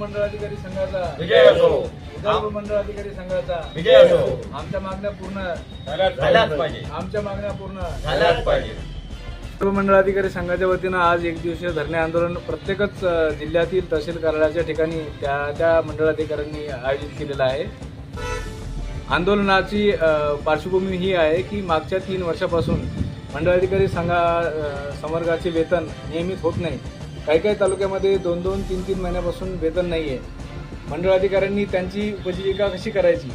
मंडळाधिकारी संघाचा. विजय असो. विदर्भ मंडळाधिकारी संघाचा. विजय असो. आमच्या मागण्या पूर्ण. झाल्याच पाहिजे. आमच्या मागण्या पूर्ण. झाल्याच पाहिजे. सर्व मंडळाधिकारी संघाच्या वतीनं आज एक दिवसीय धरणे आंदोलन प्रत्येकच जिल्ह्यातील तहसील कार्यालयाच्या ठिकाणी त्या त्या मंडळाधिकाऱ्यांनी आयोजित केलेलं आहे. आंदोलनाची पार्श्वभूमी ही आहे की मागच्या तीन वर्षापासून मंडळाधिकारी संघा संवर्गाचे वेतन नियमित होत नाही. काही काही तालुक्यामध्ये दोन दोन तीन तीन महिन्यापासून वेतन नाही आहे मंडळ अधिकाऱ्यांनी त्यांची उपजीविका कशी करायची?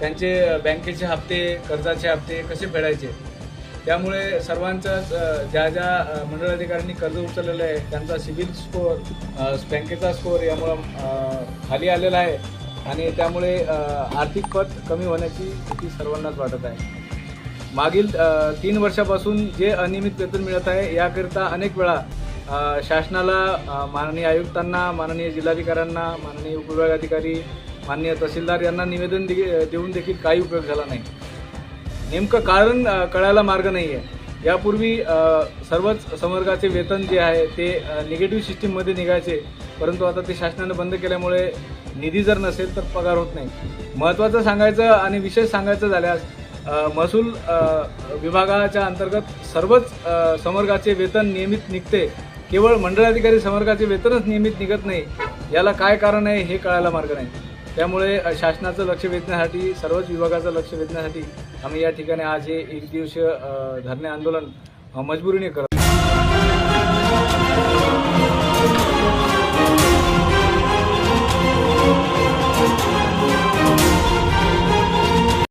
त्यांचे बँकेचे हप्ते कर्जाचे हप्ते कसे फेडायचे? त्यामुळे सर्वांचाच ज्या ज्या मंडळ अधिकाऱ्यांनी कर्ज उचललेलं आहे त्यांचा सिबिल स्कोअर बँकेचा स्कोअर यामुळं खाली आलेला आहे. आणि त्यामुळे आर्थिक पत कमी होण्याची भीती सर्वांनाच वाटत आहे. मागील तीन वर्षापासून जे अनियमित वेतन मिळत आहे याकरिता अनेक वेळा शासनाला माननीय आयुक्तांना माननीय जिल्हाधिकाऱ्यांना माननीय उपविभागाधिकारी माननीय तहसीलदार यांना निवेदन दे- देऊन देखील काही उपयोग झाला नाही. नेमकं कारण कळायला मार्ग नाही आहे यापूर्वी सर्वच संवर्गाचे वेतन जे आहे ते निगेटिव्ह सिस्टीममध्ये निघायचे. परंतु आता ते शासनाने बंद केल्यामुळे निधी जर नसेल तर पगार होत नाही. महत्त्वाचं सांगायचं आणि विशेष सांगायचं झाल्यास महसूल विभागाच्या अंतर्गत सर्वच संवर्गाचे वेतन नियमित निघते. केवळ मंडळाधिकारी संवर्गाचे वेतनच नियमित निघत नाही याला काय कारण आहे हे कळायला मार्ग नाही. त्यामुळे शासनाचं लक्ष वेधण्यासाठी सर्वच विभागाचं लक्ष वेधण्यासाठी आम्ही या ठिकाणी आज हे एक दिवसीय धरणे आंदोलन मजबुरीने करत